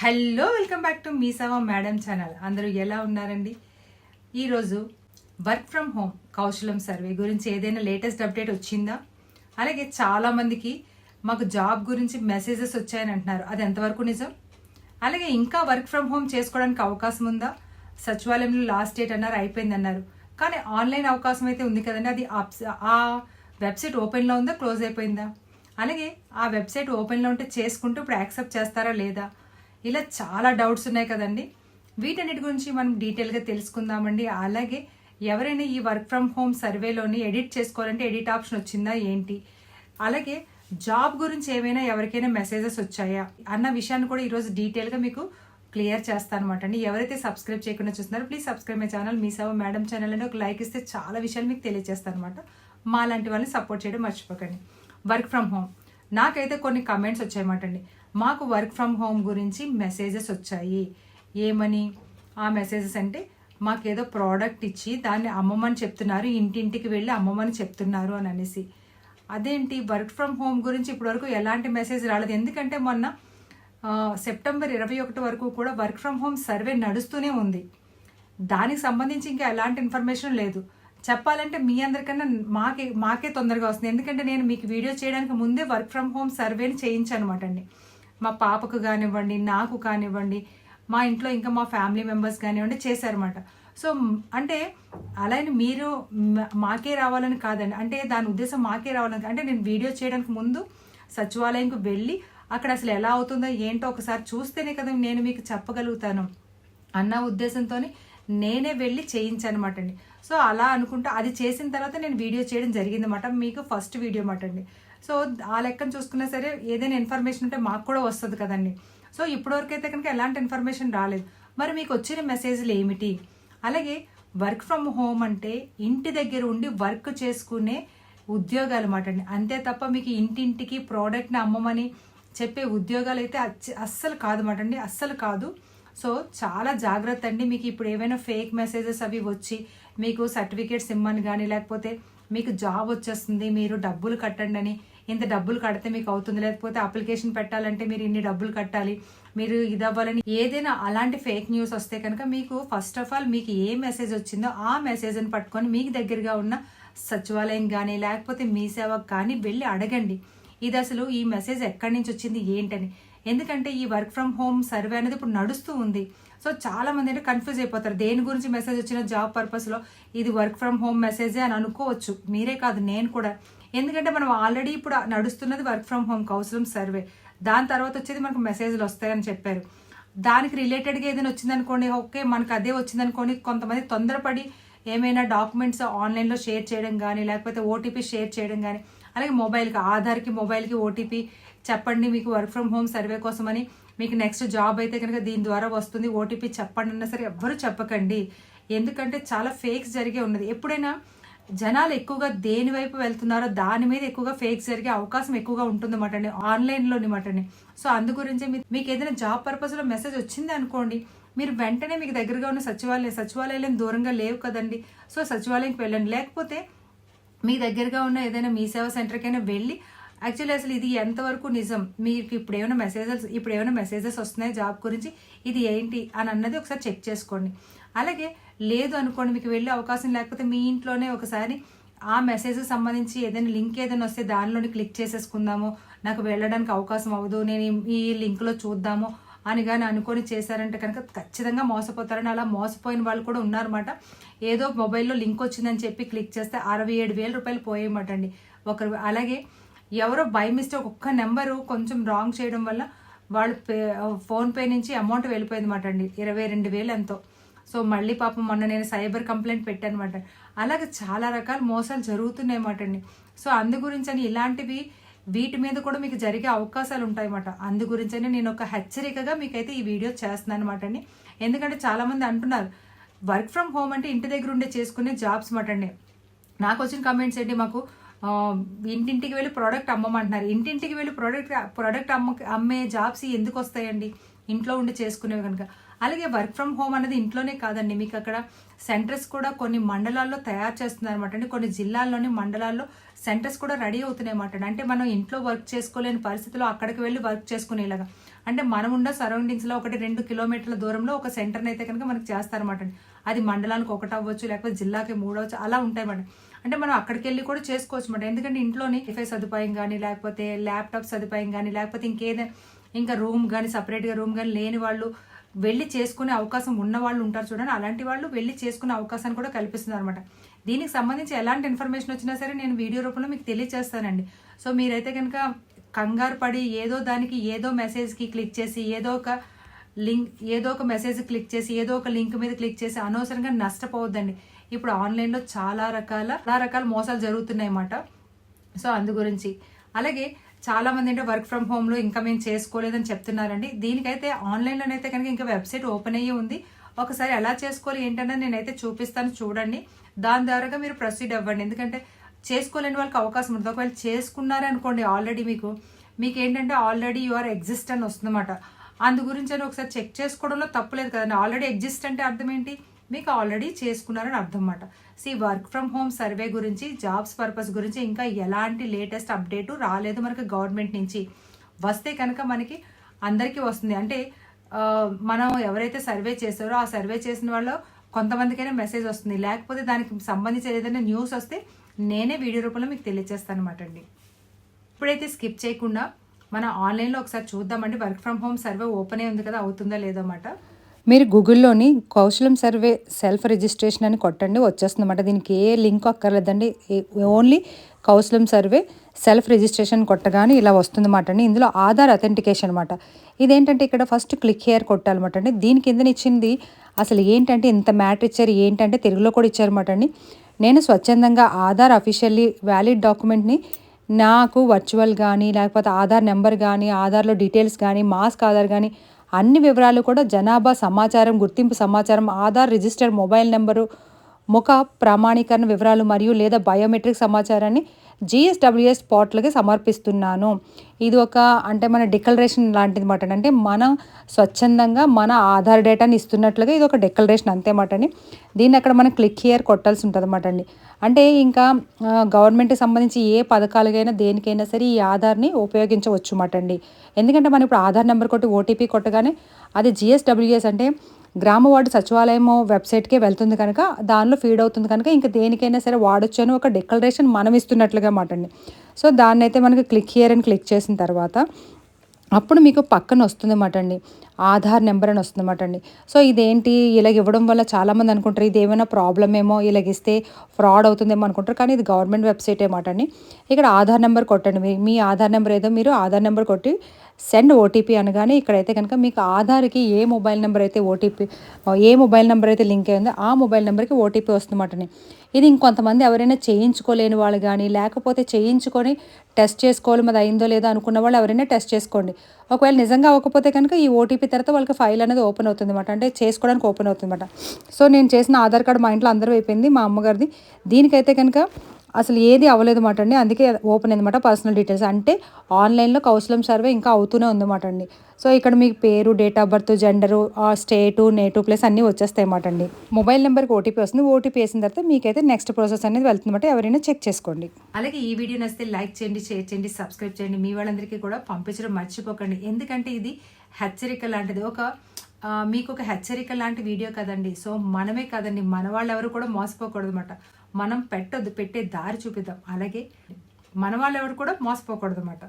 Hello welcome back to Mee Seva madam channel. అందరూ ఎలా ఉన్నారండి? ఈరోజు work from home Kaushalam survey గురించి ఏదైనా లేటెస్ట్ అప్డేట్ వచ్చిందా? అలాగే చాలామందికి మాకు జాబ్ గురించి మెసేజెస్ వచ్చాయని అంటున్నారు. అది ఎంతవరకు నిజం? అలాగే ఇంకా వర్క్ ఫ్రమ్ హోమ్ చేసుకోవడానికి అవకాశం ఉందా? సచివాలయంలో లాస్ట్ డేట్ అన్నారు అయిపోయింది అన్నారు. కానీ ఆన్లైన్ అవకాశం అయితే ఉంది కదండి. అది ఆ వెబ్సైట్ ఓపెన్లో ఉందా క్లోజ్ అయిపోయిందా? అలాగే ఆ వెబ్సైట్ ఓపెన్లో ఉంటే చేసుకుంటూ ఇప్పుడు యాక్సెప్ట్ చేస్తారా లేదా? ఇలా చాలా డౌట్స్ ఉన్నాయి కదండి. వీటన్నిటి గురించి మనం డీటెయిల్గా తెలుసుకుందామండి. అలాగే ఎవరైనా ఈ వర్క్ ఫ్రమ్ హోమ్ సర్వేలోని ఎడిట్ చేసుకోవాలంటే ఎడిట్ ఆప్షన్ వచ్చిందా ఏంటి? అలాగే జాబ్ గురించి ఏమైనా ఎవరికైనా మెసేజెస్ వచ్చాయా? అన్న విషయాన్ని కూడా ఈరోజు డీటెయిల్గా మీకు క్లియర్ చేస్తాను అనమాట అండి. ఎవరైతే సబ్స్క్రైబ్ చేయకుండా చూస్తున్నారో please subscribe my channel Mee Seva madam channel అని ఒక లైక్ ఇస్తే చాలా విషయాలు మీకు తెలియజేస్తాను అనమాట మా లాంటి వాళ్ళని సపోర్ట్ చేయడం మర్చిపోకండి. వర్క్ ఫ్రమ్ హోమ్ నాకైతే కొన్ని కమెంట్స్ వచ్చాయన్నమాట అండి. మాకు వర్క్ ఫ్రమ్ హోమ్ గురించి మెసేజెస్ వచ్చాయి. ఏమని? ఆ మెసేజెస్ అంటే మాకేదో ప్రోడక్ట్ ఇచ్చి దాన్ని అమ్మమని చెప్తున్నారు ఇంటింటికి వెళ్ళి అమ్మమని చెప్తున్నారు అని అనేసి. అదేంటి? వర్క్ ఫ్రమ్ హోమ్ గురించి ఇప్పటివరకు ఎలాంటి మెసేజ్ రాలేదు. ఎందుకంటే మొన్న సెప్టెంబర్ ఇరవై ఒకటి వరకు కూడా వర్క్ ఫ్రమ్ హోమ్ సర్వే నడుస్తూనే ఉంది. దానికి సంబంధించి ఇంకా ఎలాంటి ఇన్ఫర్మేషన్ లేదు. చెప్పాలంటే మీ అందరికన్నా మాకే మాకే తొందరగా వస్తుంది. ఎందుకంటే నేను మీకు వీడియో చేయడానికి ముందే వర్క్ ఫ్రమ్ హోమ్ సర్వేని చేయించాను అనమాట అండి. మా పాపకు కానివ్వండి నాకు కానివ్వండి మా ఇంట్లో ఇంకా మా ఫ్యామిలీ మెంబర్స్ కానివ్వండి చేశారన్నమాట. సో అంటే అలా అని మీరు మాకే రావాలని కాదండి. అంటే దాని ఉద్దేశం మాకే రావాలని అంటే నేను వీడియో చేయడానికి ముందు సచివాలయంకు వెళ్ళి అక్కడ అసలు ఎలా అవుతుందో ఏంటో ఒకసారి చూస్తేనే కదా నేను మీకు చెప్పగలుగుతాను అన్న ఉద్దేశంతో నేనే వెళ్ళి చేయించానమాట అండి. సో అలా అనుకుంటా అది చేసిన తర్వాత నేను వీడియో చేయడం జరిగిందన్నమాట. మీకు ఫస్ట్ వీడియో మాట అండి. సో ఆ లెక్కను చూసుకున్నా సరే ఏదైనా ఇన్ఫర్మేషన్ ఉంటే మాకు కూడా వస్తుంది కదండి. సో ఇప్పటివరకు అయితే కనుక ఎలాంటి ఇన్ఫర్మేషన్ రాలేదు. మరి మీకు వచ్చిన మెసేజ్లు ఏమిటి? అలాగే వర్క్ ఫ్రమ్ హోమ్ అంటే ఇంటి దగ్గర ఉండి వర్క్ చేసుకునే ఉద్యోగాలు అన్నమాట అండి. అంతే తప్ప మీకు ఇంటింటికి ప్రోడక్ట్ని అమ్మమని చెప్పే ఉద్యోగాలు అయితే అస్సలు కాదు మాట అండి. అస్సలు కాదు. సో చాలా జాగ్రత్త అండి. మీకు ఇప్పుడు ఏమైనా ఫేక్ మెసేజెస్ అవి వచ్చి మీకు సర్టిఫికేట్స్ ఇమ్మని కానీ లేకపోతే మీకు జాబ్ వచ్చేస్తుంది మీరు డబ్బులు కట్టండి అని ఇంత డబ్బులు కడితే మీకు అవుతుంది? లేకపోతే అప్లికేషన్ పెట్టాలంటే మీరు ఇన్ని డబ్బులు కట్టాలి మీరు ఇది అవ్వాలని ఏదైనా అలాంటి ఫేక్ న్యూస్ వస్తే కనుక మీకు ఫస్ట్ ఆఫ్ ఆల్ మీకు ఏ మెసేజ్ వచ్చిందో ఆ మెసేజ్ని పట్టుకొని మీకు దగ్గరగా ఉన్న సచివాలయం కానీ లేకపోతే మీ సేవకు కానీ వెళ్ళి అడగండి. ఇది అసలు ఈ మెసేజ్ ఎక్కడి నుంచి వచ్చింది ఏంటని? ఎందుకంటే ఈ వర్క్ ఫ్రమ్ హోమ్ సర్వే అనేది ఇప్పుడు నడుస్తూ ఉంది. సో చాలా మంది అంటే కన్ఫ్యూజ్ అయిపోతారు. దేని గురించి మెసేజ్ వచ్చిన జాబ్ పర్పస్లో ఇది వర్క్ ఫ్రమ్ హోమ్ మెసేజే అని అనుకోవచ్చు. మీరే కాదు నేను కూడా. ఎందుకంటే మనం ఆల్రెడీ ఇప్పుడు నడుస్తున్నది work from home Kaushalam survey దాని తర్వాత వచ్చేది మనకు మెసేజ్లు వస్తాయని చెప్పారు. దానికి రిలేటెడ్గా ఏదైనా వచ్చిందనుకోండి ఓకే మనకు అదే వచ్చిందనుకోండి కొంతమంది తొందరపడి ఏమైనా డాక్యుమెంట్స్ ఆన్లైన్లో షేర్ చేయడం కానీ లేకపోతే ఓటీపీ షేర్ చేయడం కానీ అలాగే మొబైల్కి ఆధార్కి మొబైల్కి ఓటీపీ చెప్పండి మీకు వర్క్ ఫ్రమ్ హోమ్ సర్వే కోసమని మీకు నెక్స్ట్ జాబ్ అయితే కనుక దీని ద్వారా వస్తుంది. ఓటీపీ చెప్పండి అన్నా సరే ఎవ్వరూ చెప్పకండి. ఎందుకంటే చాలా ఫేక్స్ జరిగే ఉన్నది. ఎప్పుడైనా జనాలు ఎక్కువగా దేని వైపు వెళ్తున్నారో దాని మీద ఎక్కువగా ఫేక్ జరిగే అవకాశం ఎక్కువగా ఉంటుందన్నమాట అండి ఆన్లైన్లో అనమాట అండి. సో అందు గురించి మీ- మీకు ఏదైనా జాబ్ పర్పస్లో మెసేజ్ వచ్చింది అనుకోండి మీరు వెంటనే మీకు దగ్గరగా ఉన్న సచివాలయం సచివాలయం దూరంగా లేవు కదండి. సో సచివాలయంకి వెళ్ళండి. లేకపోతే మీ దగ్గరగా ఉన్న ఏదైనా మీ సేవా సెంటర్కైనా వెళ్ళి యాక్చువల్లీ అసలు ఇది ఎంతవరకు నిజం? మీకు ఇప్పుడు ఏమైనా మెసేజెస్ ఇప్పుడు ఏమైనా మెసేజెస్ వస్తున్నాయి జాబ్ గురించి? ఇది ఏంటి? అని అన్నది ఒకసారి చెక్ చేసుకోండి. అలాగే లేదు అనుకోండి మీకు వెళ్ళే అవకాశం లేకపోతే మీ ఇంట్లోనే ఒకసారి ఆ మెసేజ్ సంబంధించి ఏదైనా లింక్ ఏదైనా వస్తే దానిలోని క్లిక్ చేసేసుకుందాము. నాకు వెళ్ళడానికి అవకాశం అవ్వదు నేను ఈ- లింక్లో చూద్దాము అని కానీ అనుకొని చేశారంటే కనుక ఖచ్చితంగా మోసపోతారని అలా మోసపోయిన వాళ్ళు కూడా ఉన్నారన్నమాట. ఏదో మొబైల్లో లింక్ వచ్చిందని చెప్పి క్లిక్ చేస్తే అరవై ఏడు వేల రూపాయలు పోయేయమాటండి. ఒకరు అలాగే ఎవరో బై మిస్టేక్ ఒక్క నెంబరు కొంచెం రాంగ్ చేయడం వల్ల వాళ్ళు పే ఫోన్పే నుంచి అమౌంట్ వెళ్ళిపోయింది మాట అండి. ఇరవై రెండు వేలు ఎంతో. సో మళ్ళీ పాపం మొన్న నేను సైబర్ కంప్లైంట్ పెట్టాను అనమాట అలాగే చాలా రకాల మోసాలు జరుగుతున్నాయి మాట అండి. సో అందు గురించి అని ఇలాంటివి వీటి మీద కూడా మీకు జరిగే అవకాశాలు ఉంటాయన్నమాట అందు గురించని నేను ఒక హెచ్చరికగా మీకైతే ఈ వీడియో చేస్తున్నాను అనమాట అండి. ఎందుకంటే చాలామంది అంటున్నారు వర్క్ ఫ్రమ్ హోమ్ అంటే ఇంటి దగ్గర ఉండే చేసుకునే జాబ్స్ మాట అండి. నాకు వచ్చిన కమెంట్స్ ఏంటి మాకు? ఇంటింటికి వెళ్ళి ప్రోడక్ట్ అమ్మమంటున్నారు. ఇంటింటికి వెళ్ళి ప్రోడక్ట్ ప్రోడక్ట్ అమ్మ అమ్మే జాబ్స్ ఎందుకు వస్తాయండి? ఇంట్లో ఉండి చేసుకునేవి కనుక. అలాగే వర్క్ ఫ్రమ్ హోమ్ అనేది ఇంట్లోనే కాదండి. మీకు అక్కడ సెంటర్స్ కూడా కొన్ని మండలాల్లో తయారు చేస్తున్నారు అనమాట అంటే కొన్ని జిల్లాల్లోని మండలాల్లో సెంటర్స్ కూడా రెడీ అవుతున్నాయి అన్నమాట అంటే మనం ఇంట్లో వర్క్ చేసుకోలేని పరిస్థితిలో అక్కడికి వెళ్ళి వర్క్ చేసుకునేలాగా. అంటే మనం ఉన్న సరౌండింగ్స్లో ఒకటి రెండు కిలోమీటర్ల దూరంలో ఒక సెంటర్ని అయితే కనుక మనకి చేస్తారన్నమాట. అది మండలానికి ఒకటి అవ్వచ్చు లేకపోతే జిల్లాకి మూడు అవ్వచ్చు అలా ఉంటాయి అన్నమాట అంటే మనం అక్కడికి వెళ్ళి కూడా చేసుకోవచ్చు అనమాట ఎందుకంటే ఇంట్లోని వైఫై సదుపాయం కానీ లేకపోతే ల్యాప్టాప్ సదుపాయం కానీ లేకపోతే ఇంకేదైనా ఇంకా రూమ్ కానీ సపరేట్గా రూమ్ కానీ లేని వాళ్ళు వెళ్ళి చేసుకునే అవకాశం ఉన్న వాళ్ళు ఉంటారు చూడండి. అలాంటి వాళ్ళు వెళ్ళి చేసుకునే అవకాశాన్ని కూడా కల్పిస్తుంది అనమాట దీనికి సంబంధించి ఎలాంటి ఇన్ఫర్మేషన్ వచ్చినా సరే నేను వీడియో రూపంలో మీకు తెలియజేస్తానండి సో మీరైతే కనుక కంగారు పడి ఏదో దానికి ఏదో మెసేజ్కి క్లిక్ చేసి ఏదో ఒక లింక్ ఏదో ఒక మెసేజ్ క్లిక్ చేసి ఏదో ఒక లింక్ మీద క్లిక్ చేసి అనవసరంగా నష్టపోవద్దండి. ఇప్పుడు ఆన్లైన్లో చాలా రకాల చాలా రకాల మోసాలు జరుగుతున్నాయి అన్నమాట. సో అందు గురించి. అలాగే చాలా మంది అంటే వర్క్ ఫ్రమ్ హోమ్లో ఇంకా మేము చేసుకోలేదని చెప్తున్నారండి. దీనికైతే ఆన్లైన్లోనైతే కనుక ఇంకా వెబ్సైట్ ఓపెన్ అయ్యి ఉంది. ఒకసారి ఎలా చేసుకోవాలి ఏంటన్నది నేనైతే చూపిస్తాను చూడండి. దాని ద్వారాగా మీరు ప్రొసీడ్ అవ్వండి. ఎందుకంటే చేసుకోలేని వాళ్ళకి అవకాశం ఉంటుంది ఒకవేళ చేసుకున్నారనుకోండి ఆల్రెడీ మీకు మీకు ఏంటంటే ఆల్రెడీ యు ఆర్ ఎగ్జిస్ట్ అని వస్తుందన్నమాట. అందు గురించి అని ఒకసారి చెక్ చేసుకోవడంలో తప్పులేదు కదండి. ఆల్రెడీ ఎగ్జిస్ట్ అంటే అర్థం ఏంటి? మీకు ఆల్రెడీ చేసుకున్నారని అర్థం అన్నమాట సి వర్క్ ఫ్రమ్ హోమ్ సర్వే గురించి జాబ్స్ పర్పస్ గురించి ఇంకా ఎలాంటి లేటెస్ట్ అప్డేటు రాలేదు మనకి గవర్నమెంట్ నుంచి. వస్తే కనుక మనకి అందరికీ వస్తుంది. అంటే మనం ఎవరైతే సర్వే చేస్తారో ఆ సర్వే చేసిన వాళ్ళు కొంతమందికైనా మెసేజ్ వస్తుంది. లేకపోతే దానికి సంబంధించిన ఏదైనా న్యూస్ వస్తే నేనే వీడియో రూపంలో మీకు తెలియజేస్తాను అనమాట అండి ఇప్పుడైతే స్కిప్ చేయకుండా మనం ఆన్లైన్లో ఒకసారి చూద్దామండి. Work from home survey open అయి ఉంది కదా అవుతుందా లేదో అన్నమాట. మీరు గూగుల్లోని కౌశలం సర్వే సెల్ఫ్ రిజిస్ట్రేషన్ అని కొట్టండి వచ్చేస్తుందన్నమాట. దీనికి ఏ లింక్ అక్కర్లేదండి. ఏ- only Kaushalam survey self registration కొట్టగానే ఇలా వస్తుందన్నమాట అండి ఇందులో ఆధార్ అథెంటికేషన్ అనమాట ఇదేంటంటే ఇక్కడ ఫస్ట్ క్లిక్ హియర్ కొట్టాలన్నమాట అండి దీని కిందనిచ్చింది అసలు ఏంటంటే ఇంత మ్యాటర్ ఇచ్చారు ఏంటంటే తెలుగులో కూడా ఇచ్చారన్నమాట అండి నేను స్వచ్ఛందంగా ఆధార్ అఫీషియల్లీ వ్యాలిడ్ డాక్యుమెంట్ని నాకు వర్చువల్ కానీ లేకపోతే ఆధార్ నెంబర్ కానీ ఆధార్లో డీటెయిల్స్ కానీ మాస్క్ ఆధార్ కానీ అన్ని వివరాలు కూడా జనాభా సమాచారం గుర్తింపు సమాచారం ఆధార్ రిజిస్టర్ మొబైల్ నెంబరు ముఖ ప్రామాణీకరణ వివరాలు మరియు లేదా బయోమెట్రిక్ సమాచారాన్ని జిఎస్డబ్ల్యూఎస్ పోర్టల్కి సమర్పిస్తున్నాను. ఇది ఒక అంటే మన డిక్లరేషన్ లాంటిది మాట అంటే మనం స్వచ్ఛందంగా మన ఆధార్ డేటాని ఇస్తున్నట్లుగా ఇది ఒక డిక్లరేషన్ అంతే మాట అండి. దీన్ని అక్కడ మనం క్లిక్ హియర్ కొట్టాల్సి ఉంటుంది అన్నమాట అండి. అంటే ఇంకా గవర్నమెంట్కి సంబంధించి ఏ పథకాలకైనా దేనికైనా సరే ఈ ఆధార్ని ఉపయోగించవచ్చు మాట అండి. ఎందుకంటే మనం ఇప్పుడు ఆధార్ నెంబర్ కొట్టి ఓటీపీ కొట్టగానే అది జిఎస్డబ్ల్యూఎస్ అంటే గ్రామ వార్డు సచివాలయం వెబ్సైట్కే వెళ్తుంది కనుక దానిలో ఫీడ్ అవుతుంది కనుక ఇంకా దేనికైనా సరే వాడొచ్చు అని ఒక డిక్లరేషన్ మనం ఇస్తున్నట్లుగా మాట అండి. సో దాన్ని అయితే మనకి క్లిక్ హియర్ అని క్లిక్ చేసిన తర్వాత అప్పుడు మీకు పక్కన వస్తుందన్నమాట అండి. ఆధార్ నెంబర్ అని వస్తుందన్నమాట అండి. సో ఇదేంటి? ఇలాగ ఇవ్వడం వల్ల చాలామంది అనుకుంటారు ఇది ఏమైనా ప్రాబ్లం ఏమో? ఇలాగ ఇస్తే ఫ్రాడ్ అవుతుందేమో అనుకుంటారు. కానీ ఇది గవర్నమెంట్ వెబ్సైట్ ఏమాట అండి. ఇక్కడ ఆధార్ నెంబర్ కొట్టండి. మీ మీ ఆధార్ నెంబర్ ఏదో మీరు ఆధార్ నెంబర్ కొట్టి సెండ్ ఓటీపీ అనగానే ఇక్కడైతే కనుక మీకు ఆధార్కి ఏ మొబైల్ నెంబర్ అయితే ఓటీపీ ఏ మొబైల్ నెంబర్ అయితే లింక్ అయిందో ఆ మొబైల్ నెంబర్కి ఓటీపీ వస్తుందన్నమాట ఇది ఇంకొంతమంది ఎవరైనా చేయించుకోలేని వాళ్ళు కానీ లేకపోతే చేయించుకొని టెస్ట్ చేసుకోవాలి మరి అయిందో లేదో అనుకున్న వాళ్ళు ఎవరైనా టెస్ట్ చేసుకోండి. ఒకవేళ నిజంగా అవ్వకపోతే కనుక ఈ ఓటీపీ తర్వాత వాళ్ళకి ఫైల్ అనేది ఓపెన్ అవుతుంది అనమాట అంటే చేసుకోవడానికి ఓపెన్ అవుతుంది అనమాట సో నేను చేసిన ఆధార్ కార్డు మా ఇంట్లో అందరూ అయిపోయింది మా అమ్మగారిది. దీనికైతే కనుక అసలు ఏది అవ్వలేదు మాట అండి. అందుకే ఓపెన్ అయిందన్నమాట పర్సనల్ డీటెయిల్స్. అంటే ఆన్లైన్లో కౌశలం సర్వే ఇంకా అవుతూనే ఉందన్నమాట అండి. సో ఇక్కడ మీకు పేరు date of birth gender state నేటు place అన్నీ వచ్చేస్తాయి అన్నమాట అండి. మొబైల్ నెంబర్కి ఓటీపీ వస్తుంది. ఓటీపీ వేసిన తర్వాత మీకైతే నెక్స్ట్ ప్రాసెస్ అనేది వెళ్తుందన్నమాట ఎవరైనా చెక్ చేసుకోండి. అలాగే ఈ వీడియో నచ్చితే లైక్ చేయండి షేర్ చేయండి సబ్స్క్రైబ్ చేయండి. మీ వాళ్ళందరికీ కూడా పంపించడం మర్చిపోకండి. ఎందుకంటే ఇది హెచ్చరిక లాంటిది. ఒక మీకు ఒక హెచ్చరిక లాంటి వీడియో కదండి. సో మనమే కదండి. మన వాళ్ళు ఎవరు కూడా మోసపోకూడదు అనమాట మనం పెట్టొద్దు పెట్టే దారి చూపిద్దాం. అలాగే మన వాళ్ళు ఎవరు కూడా మోసపోకూడదు అన్నమాట